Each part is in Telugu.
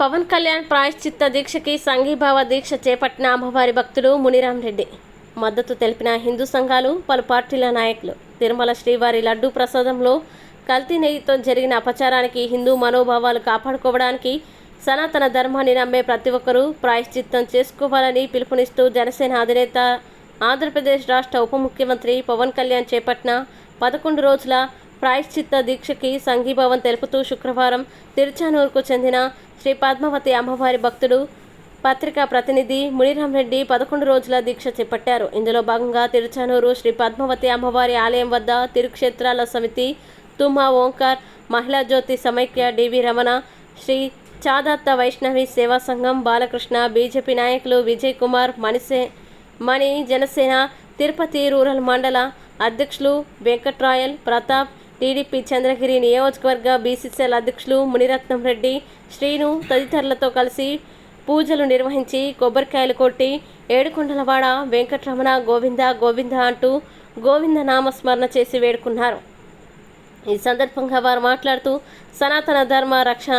పవన్ కళ్యాణ్ ప్రాయశ్చిత్త దీక్షకి సంఘీభావ దీక్ష చేపట్టిన అమ్మవారి భక్తుడు మునిరామరెడ్డి మద్దతు తెలిపిన హిందూ సంఘాలు పలు పార్టీల నాయకులు. తిరుమల శ్రీవారి లడ్డూ ప్రసాదంలో కల్తీ నెయ్యితో జరిగిన అపచారానికి హిందూ మనోభావాలు కాపాడుకోవడానికి సనాతన ధర్మాన్ని నమ్మే ప్రతి ఒక్కరూ ప్రాయశ్చిత్తం చేసుకోవాలని పిలుపునిస్తూ జనసేన అధినేత ఆంధ్రప్రదేశ్ రాష్ట్ర ఉప ముఖ్యమంత్రి పవన్ కళ్యాణ్ చేపట్టిన పదకొండు రోజుల ప్రాయశ్చిత్త దీక్షకి సంఘీభావం తెలుపుతూ శుక్రవారం తిరుచానూరుకు చెందిన శ్రీ పద్మావతి అమ్మవారి భక్తుడు పత్రికా ప్రతినిధి మునిరామరెడ్డి పదకొండు రోజుల దీక్ష చేపట్టారు. ఇందులో భాగంగా తిరుచానూరు శ్రీ పద్మావతి అమ్మవారి ఆలయం వద్ద తిరుక్షేత్రాల సమితి తుమ్మా ఓంకార్ మహిళా జ్యోతి సమైక్య డివి రమణ శ్రీ చాదత్త వైష్ణవి సేవా సంఘం బాలకృష్ణ బీజేపీ నాయకులు విజయ్ కుమార్ మణిసే మణి జనసేన తిరుపతి రూరల్ మండల అధ్యక్షులు వెంకట్రాయల్ ప్రతాప్ టీడీపీ చంద్రగిరి నియోజకవర్గ బీసీసీఎల్ అధ్యక్షులు మునిరత్నం రెడ్డి శ్రీను తదితరులతో కలిసి పూజలు నిర్వహించి కొబ్బరికాయలు కొట్టి ఏడుకొండలవాడ వెంకటరమణ గోవింద గోవింద అంటూ గోవింద నామస్మరణ చేసి వేడుకున్నారు. ఈ సందర్భంగా వారు మాట్లాడుతూ సనాతన ధర్మ రక్షణ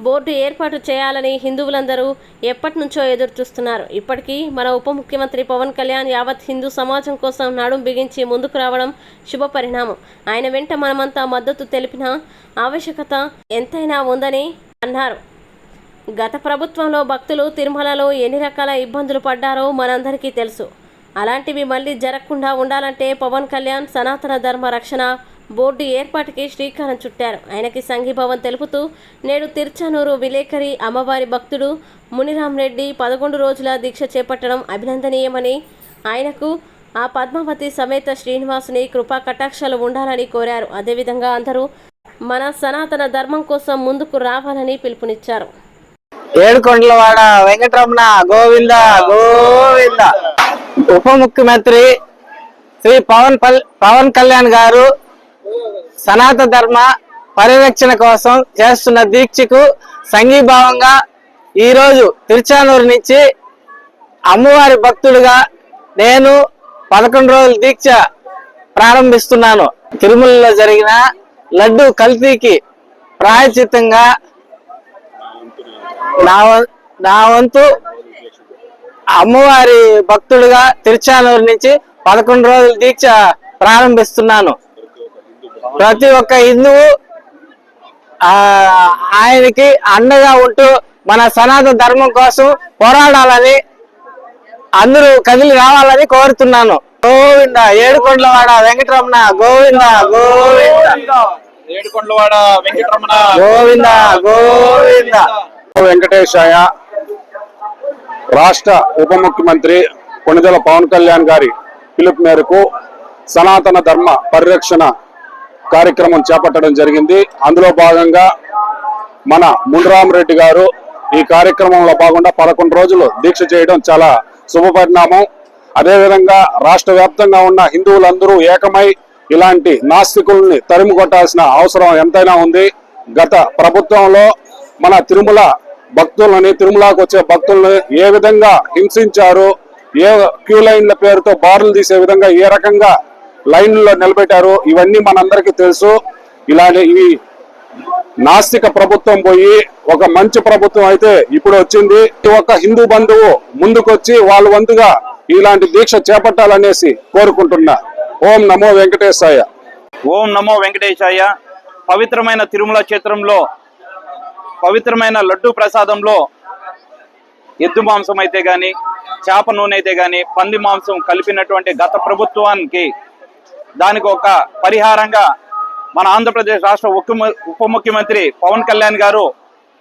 బోర్డు ఏర్పాటు చేయాలని హిందువులందరూ ఎప్పటి నుంచో ఎదురు చూస్తున్నారు ఇప్పటికీ మన ఉప ముఖ్యమంత్రి పవన్ కళ్యాణ్ యావత్ హిందూ సమాజం కోసం నడుం బిగించి ముందుకు రావడం శుభ పరిణామం. ఆయన వెంట మనమంతా మద్దతు తెలిపిన ఆవశ్యకత ఎంతైనా ఉందని అన్నారు. గత ప్రభుత్వంలో భక్తులు తిరుమలలో ఎన్ని రకాల ఇబ్బందులు పడ్డారో మనందరికీ తెలుసు. అలాంటివి మళ్ళీ జరగకుండా ఉండాలంటే పవన్ కళ్యాణ్ సనాతన ధర్మ రక్షణ బోర్డు ఏర్పాటుకి శ్రీకారం చుట్టారు. ఆయనకి సంఘీభావం తెలుపుతూ నేడు తిరుచానూరు విలేకరి అమ్మవారి భక్తుడు మునిరాం రెడ్డి పదకొండు రోజుల దీక్ష చేపట్టడం అభినందనీయమని ఆయనకు ఆ పద్మావతి సమేత శ్రీనివాసుని కృపా కటాక్షాలు ఉండాలని కోరారు. అదేవిధంగా అందరూ మన సనాతన ధర్మం కోసం ముందుకు రావాలని పిలుపునిచ్చారు. ఏడుకొండలవాడ వెంకటరమణ గోవింద గోవింద. ఉప ముఖ్యమంత్రి శ్రీ పవన్ పవన్ కళ్యాణ్ గారు సనాతన ధర్మ పరిరక్షణ కోసం చేస్తున్న దీక్షకు సంఘీభావంగా ఈరోజు తిరుచానూరు నుంచి అమ్మవారి భక్తుడుగా నేను పదకొండు రోజుల దీక్ష ప్రారంభిస్తున్నాను. తిరుమలలో జరిగిన లడ్డు కల్తీకి ప్రాయచితంగా నా నా వంతు అమ్మవారి భక్తుడుగా తిరుచానూరు నుంచి పదకొండు రోజుల దీక్ష ప్రారంభిస్తున్నాను. ప్రతి ఒక్క హిందువు ఆ ఆయనకి అండగా ఉంటూ మన సనాతన ధర్మం కోసం పోరాడాలని అందరూ కదిలి రావాలని కోరుతున్నాను. గోవింద ఏడుకొండలవాడ వెంకటరమణ గోవింద గోవింద. ఏడుకొండలవాడ వెంకటరమణ. గోవింద గోవింద. వెంకటేశాయ రాష్ట్ర ఉప ముఖ్యమంత్రి కొణిదెల పవన్ కళ్యాణ్ గారి పిలుపు మేరకు సనాతన ధర్మ పరిరక్షణ కార్యక్రమం చేపట్టడం జరిగింది. అందులో భాగంగా మన రెడ్డి గారు ఈ కార్యక్రమంలో భాగంగా పదకొండు రోజులు దీక్ష చేయడం చాలా శుభపరిణామం. అదేవిధంగా రాష్ట్ర వ్యాప్తంగా ఉన్న హిందువులందరూ ఏకమై ఇలాంటి నాస్తికుల్ని తరిమి కొట్టాల్సిన అవసరం ఎంతైనా ఉంది. గత ప్రభుత్వంలో మన తిరుమల భక్తులని తిరుమలకు వచ్చే భక్తుల్ని ఏ విధంగా హింసించారు ఏ క్యూ లైన్ల పేరుతో బారులు తీసే విధంగా ఏ రకంగా లైన్లో నిలబెట్టారు. ఇవన్నీ మనందరికీ తెలుసు. ఇలాంటి ఈ నాస్తిక ప్రభుత్వం పోయి ఒక మంచి ప్రభుత్వం అయితే ఇప్పుడు వచ్చింది. ఒక హిందూ బంధువు ముందుకొచ్చి వాళ్ళ వంతుగా ఇలాంటి దీక్ష చేపట్టాలనేసి కోరుకుంటున్నా. ఓం నమో వెంకటేశాయ. ఓం నమో వెంకటేశాయ. పవిత్రమైన తిరుమల క్షేత్రంలో పవిత్రమైన లడ్డు ప్రసాదంలో ఎద్దు మాంసం అయితే గాని చేప నూనె అయితే గాని పంది మాంసం కలిపినటువంటి గత ప్రభుత్వానికి దానికి ఒక పరిహారంగా మన ఆంధ్రప్రదేశ్ రాష్ట్ర ఉప ముఖ్యమంత్రి పవన్ కళ్యాణ్ గారు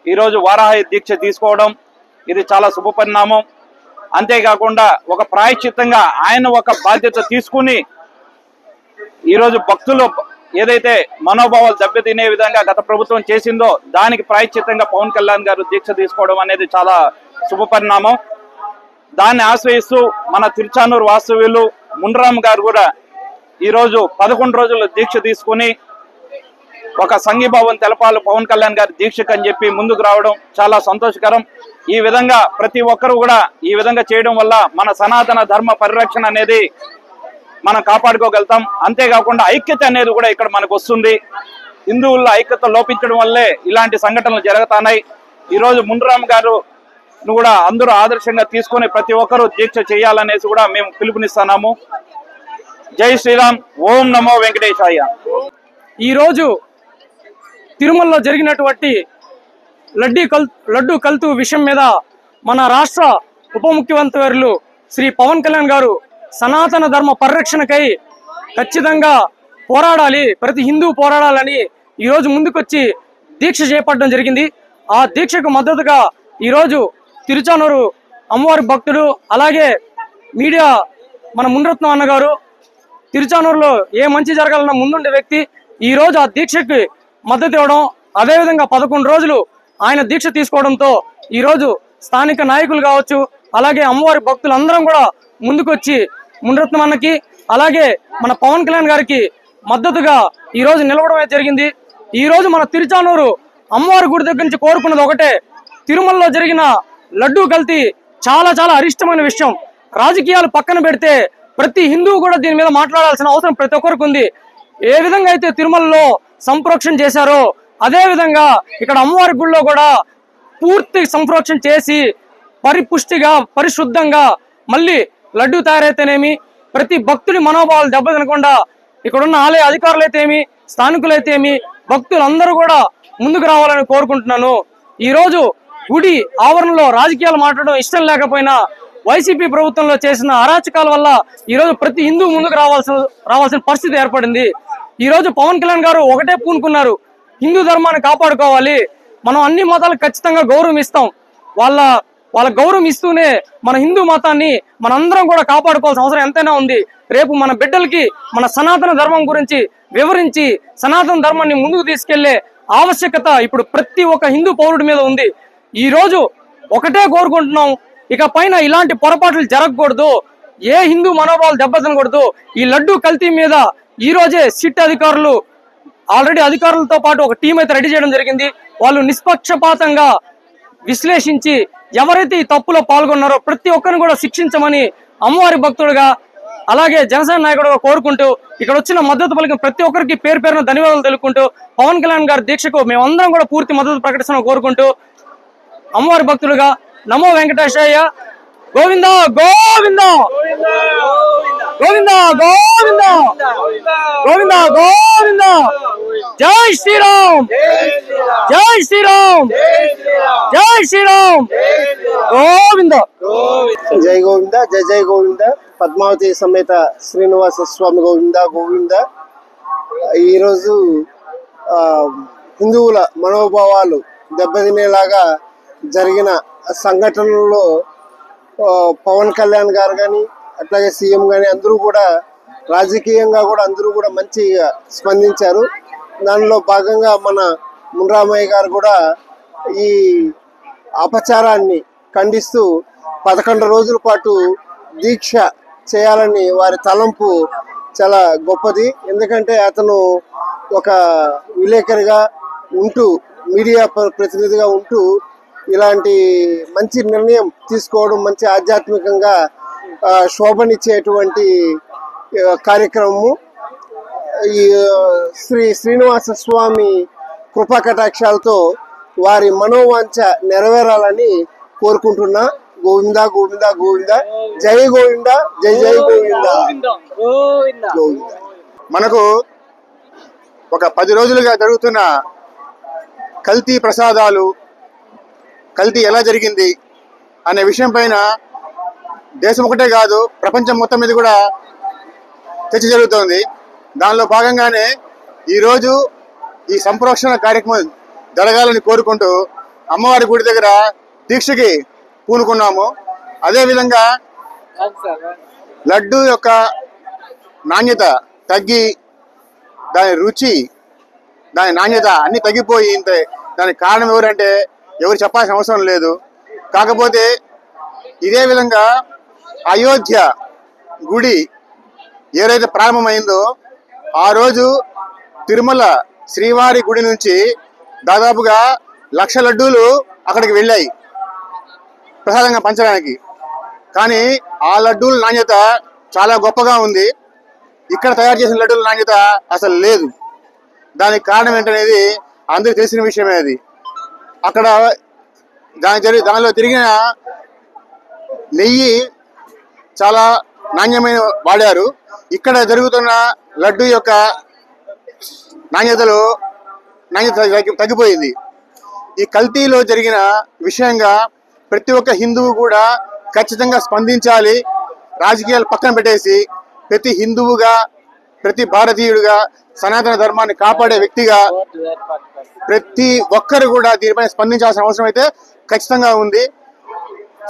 ఈరోజు వారాహి దీక్ష తీసుకోవడం ఇది చాలా శుభ పరిణామం. అంతేకాకుండా ఒక ప్రాయశ్చిత్తంగా ఆయన ఒక బాధ్యత తీసుకుని ఈరోజు భక్తులు ఏదైతే మనోభావాలు దెబ్బతినే విధంగా గత ప్రభుత్వం చేసిందో దానికి ప్రాయశ్చిత్తంగా పవన్ కళ్యాణ్ గారు దీక్ష తీసుకోవడం అనేది చాలా శుభ పరిణామం. దాన్ని ఆశ్రయిస్తూ మన తిరుచానూరు వాస్తవ్యులు మున్రామ్ గారు కూడా ఈరోజు పదకొండు రోజుల్లో దీక్ష తీసుకుని ఒక సంఘీభావం తెలపాలి. పవన్ కళ్యాణ్ గారి దీక్షకు అని చెప్పి ముందుకు రావడం చాలా సంతోషకరం. ఈ విధంగా ప్రతి ఒక్కరు కూడా ఈ విధంగా చేయడం వల్ల మన సనాతన ధర్మ పరిరక్షణ అనేది మనం కాపాడుకోగలుగుతాం. అంతేకాకుండా ఐక్యత అనేది కూడా ఇక్కడ మనకు వస్తుంది. హిందువుల్లో ఐక్యత లోపించడం వల్లే ఇలాంటి సంఘటనలు జరుగుతున్నాయి. ఈరోజు మున్రామ్ గారు కూడా అందరూ ఆదర్శంగా తీసుకొని ప్రతి ఒక్కరూ దీక్ష చేయాలనేసి కూడా మేము పిలుపునిస్తున్నాము. జై శ్రీరామ్ ఓం నమో వెంకటేశాయ. ఈరోజు తిరుమలలో జరిగినటువంటి లడ్డీ కల్ లడ్డు కల్తు విషయం మీద మన రాష్ట్ర ఉప ముఖ్యమంత్రి శ్రీ పవన్ కళ్యాణ్ గారు సనాతన ధర్మ పరిరక్షణకై ఖచ్చితంగా పోరాడాలి ప్రతి హిందూ పోరాడాలని ఈరోజు ముందుకొచ్చి దీక్ష చేపట్టడం జరిగింది. ఆ దీక్షకు మద్దతుగా ఈరోజు తిరుచానూరు అమ్మవారి భక్తుడు అలాగే మీడియా మన మున్రత్నం అన్నగారు తిరుచానూరులో ఏ మంచి జరగాలన్న ముందుండే వ్యక్తి ఈ రోజు ఆ దీక్షకి మద్దతు ఇవ్వడం అదేవిధంగా పదకొండు రోజులు ఆయన దీక్ష తీసుకోవడంతో ఈరోజు స్థానిక నాయకులు కావచ్చు అలాగే అమ్మవారి భక్తులందరం కూడా ముందుకొచ్చి మునరత్నం అన్నకి అలాగే మన పవన్ కళ్యాణ్ గారికి మద్దతుగా ఈరోజు నిలవడమే జరిగింది. ఈరోజు మన తిరుచానూరు అమ్మవారి గుడి దగ్గర నుంచి కోరుకున్నది ఒకటే తిరుమలలో జరిగిన లడ్డూ కల్తీ చాలా చాలా అరిష్టమైన విషయం. రాజకీయాలు పక్కన పెడితే ప్రతి హిందువు కూడా దీని మీద మాట్లాడాల్సిన అవసరం ప్రతి ఒక్కరికి ఉంది. ఏ విధంగా అయితే తిరుమలలో సంప్రోక్షణ చేశారో అదే విధంగా ఇక్కడ అమ్మవారి గుళ్ళో కూడా పూర్తి సంప్రోక్షణ చేసి పరిపుష్టిగా పరిశుద్ధంగా మళ్ళీ లడ్డు తయారైతేనేమి ప్రతి భక్తుడి మనోభావాలు దెబ్బతినకుండా ఇక్కడున్న ఆలయ అధికారులైతేమి స్థానికులైతేమి భక్తులందరూ కూడా ముందుకు రావాలని కోరుకుంటున్నాను. ఈ రోజు గుడి ఆవరణలో రాజకీయాలు మాట్లాడడం ఇష్టం లేకపోయినా వైసీపీ ప్రభుత్వంలో చేసిన అరాచకాల వల్ల ఈరోజు ప్రతి హిందూ ముందుకు రావాల్సిన రావాల్సిన పరిస్థితి ఏర్పడింది. ఈరోజు పవన్ కళ్యాణ్ గారు ఒకటే పూనుకున్నారు. హిందూ ధర్మాన్ని కాపాడుకోవాలి. మనం అన్ని మతాలకు ఖచ్చితంగా గౌరవం ఇస్తాం. వాళ్ళ వాళ్ళ గౌరవం ఇస్తూనే మన హిందూ మతాన్ని మనందరం కూడా కాపాడుకోవాల్సిన అవసరం ఎంతైనా ఉంది. రేపు మన బిడ్డలకి మన సనాతన ధర్మం గురించి వివరించి సనాతన ధర్మాన్ని ముందుకు తీసుకెళ్ళే ఆవశ్యకత ఇప్పుడు ప్రతి ఒక్క హిందూ పౌరుడి మీద ఉంది. ఈ రోజు ఒకటే కోరుకుంటున్నాం. ఇక పైన ఇలాంటి పొరపాట్లు జరగకూడదు. ఏ హిందూ మనోభావాలు దెబ్బతినకూడదు. ఈ లడ్డు కల్తీ మీద ఈ రోజే సిట్ అధికారులు ఆల్రెడీ అధికారులతో పాటు ఒక టీం అయితే రెడీ చేయడం జరిగింది. వాళ్ళు నిష్పక్షపాతంగా విశ్లేషించి ఎవరైతే ఈ తప్పులో పాల్గొన్నారో ప్రతి ఒక్కరిని కూడా శిక్షించమని అమ్మవారి భక్తుడుగా అలాగే జనసేన నాయకుడుగా కోరుకుంటూ ఇక్కడ వచ్చిన మద్దతు పలికిన ప్రతి ఒక్కరికి పేరు పేరున ధన్యవాదాలు తెలుపుకుంటూ పవన్ కళ్యాణ్ గారి దీక్షకు మేమందరం కూడా పూర్తి మద్దతు ప్రకటిస్తున్నాం కోరుకుంటూ అమ్మవారి భక్తులుగా నమో వెంకటేశయ్య. గోవింద గోవింద. గోవింద గోవింద. గోవింద గోవింద. జై శ్రీరామ్. జై శ్రీరామ్. జై శ్రీరామ్. గోవింద. జై గోవింద జై జై గోవింద. పద్మావతి సమేత శ్రీనివాస స్వామి గోవింద గోవింద. ఈరోజు హిందువుల మనోభావాలు దెబ్బతినేలాగా జరిగిన సంఘటనల్లో పవన్ కళ్యాణ్ గారు కానీ అట్లాగే సీఎం కానీ అందరూ కూడా రాజకీయంగా కూడా అందరూ కూడా మంచిగా స్పందించారు. దానిలో భాగంగా మన మున్రామయ్య గారు కూడా ఈ అపచారాన్ని ఖండిస్తూ పదకొండు రోజుల పాటు దీక్ష చేయాలని వారి తలంపు చాలా గొప్పది. ఎందుకంటే అతను ఒక విలేకరిగా ఉంటూ మీడియా ప్రతినిధిగా ఉంటూ ఇలాంటి మంచి నిర్ణయం తీసుకోవడం మంచి ఆధ్యాత్మికంగా శోభనిచ్చేటువంటి కార్యక్రమము. ఈ శ్రీ శ్రీనివాస స్వామి కృపా కటాక్షాలతో వారి మనోవాంఛ నెరవేరాలని కోరుకుంటున్నా. గోవింద గోవింద గోవింద. జై గోవింద జై జై గోవింద. గోవింద. మనకు ఒక పది రోజులుగా జరుగుతున్న కల్తీ ప్రసాదాలు కల్తీ ఎలా జరిగింది అనే విషయం పైన దేశం ఒకటే కాదు ప్రపంచం మొత్తం మీద కూడా చర్చ జరుగుతోంది. దానిలో భాగంగానే ఈరోజు ఈ సంప్రోక్షణ కార్యక్రమం జరగాలని కోరుకుంటూ అమ్మవారి గుడి దగ్గర దీక్షకి పూనుకున్నాము. అదేవిధంగా లడ్డు యొక్క నాణ్యత తగ్గి దాని రుచి దాని నాణ్యత అన్ని తగ్గిపోయి దానికి కారణం ఎవరంటే ఎవరు చెప్పాల్సిన అవసరం లేదు. కాకపోతే ఇదే విధంగా అయోధ్య గుడి ఏదైతే ప్రారంభమైందో ఆ రోజు తిరుమల శ్రీవారి గుడి నుంచి దాదాపుగా లక్ష లడ్డూలు అక్కడికి వెళ్ళాయి ప్రసాదంగా పంచడానికి. కానీ ఆ లడ్డూల నాణ్యత చాలా గొప్పగా ఉంది. ఇక్కడ తయారు చేసిన లడ్డూల నాణ్యత అసలు లేదు. దానికి కారణం ఏంటనేది అందరికి తెలిసిన విషయమే అది. అక్కడ దాని జరిగి దానిలో తిరిగిన నెయ్యి చాలా నాణ్యమైన వాడారు. ఇక్కడ జరుగుతున్న లడ్డు యొక్క నాణ్యతలో నాణ్యత తగ్గిపోయింది. ఈ కల్తీలో జరిగిన విషయంగా ప్రతి ఒక్క హిందువు కూడా ఖచ్చితంగా స్పందించాలి. రాజకీయాలు పక్కన పెట్టేసి ప్రతి హిందువుగా ప్రతి భారతీయుడిగా సనాతన ధర్మాన్ని కాపాడే వ్యక్తిగా ప్రతి ఒక్కరు కూడా దీనిపైన స్పందించాల్సిన అవసరం అయితే ఖచ్చితంగా ఉంది.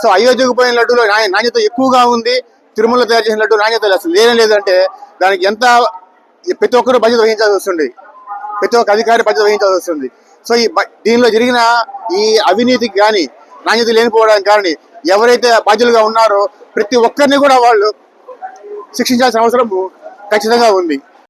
సో అయోధ్యకు పోయిన లడ్డూలో నాణ్యత ఎక్కువగా ఉంది. తిరుమల తయారు చేసిన లడ్డు నాణ్యత అసలు లేనే లేదంటే దానికి ఎంత ప్రతి ఒక్కరు బాధ్యత వహించాల్సి వస్తుంది. ప్రతి ఒక్క అధికారి బాధ్యత వహించాల్సి వస్తుంది. సో ఈ దీనిలో జరిగిన ఈ అవినీతికి కానీ నాణ్యత లేనిపోవడానికి కానీ ఎవరైతే బాధ్యులుగా ఉన్నారో ప్రతి ఒక్కరిని కూడా వాళ్ళు శిక్షించాల్సిన అవసరం ఖచ్చితంగా ఉంది.